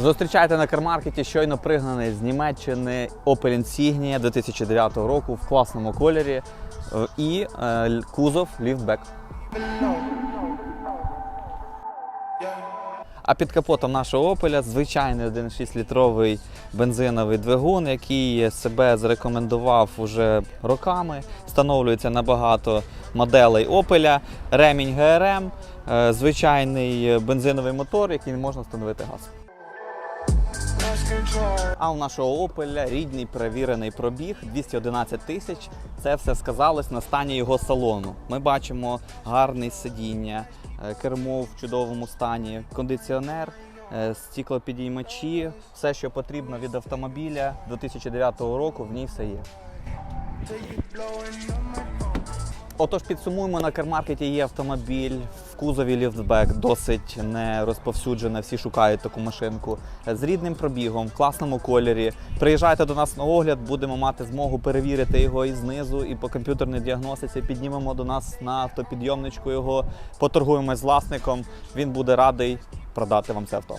Зустрічайте на кармаркеті щойно пригнаний з Німеччини Opel Insignia 2009 року в класному кольорі і е, кузов ліфтбек. А під капотом нашого Opel звичайний 1,6 літровий бензиновий двигун, який себе зарекомендував уже роками. Встановлюється на багато моделей Opel, ремінь ГРМ, звичайний бензиновий мотор, який можна встановити газ. А у нашого Opel рідний перевірений пробіг 211 тисяч. Це все сказалось на стані його салону. Ми бачимо гарне сидіння, е, кермо в чудовому стані, кондиціонер, е, стіклопідіймачі, все, що потрібно від автомобіля 2009 року, в ній все є. Отож, підсумуємо, на кармаркеті є автомобіль в кузові ліфтбек, досить не розповсюджена, всі шукають таку машинку з рідним пробігом, в класному кольорі. Приїжджайте до нас на огляд, будемо мати змогу перевірити його і знизу, і по комп'ютерній діагностиці. Піднімемо до нас на автопідйомничку його, поторгуємось з власником. Він буде радий продати вам це авто.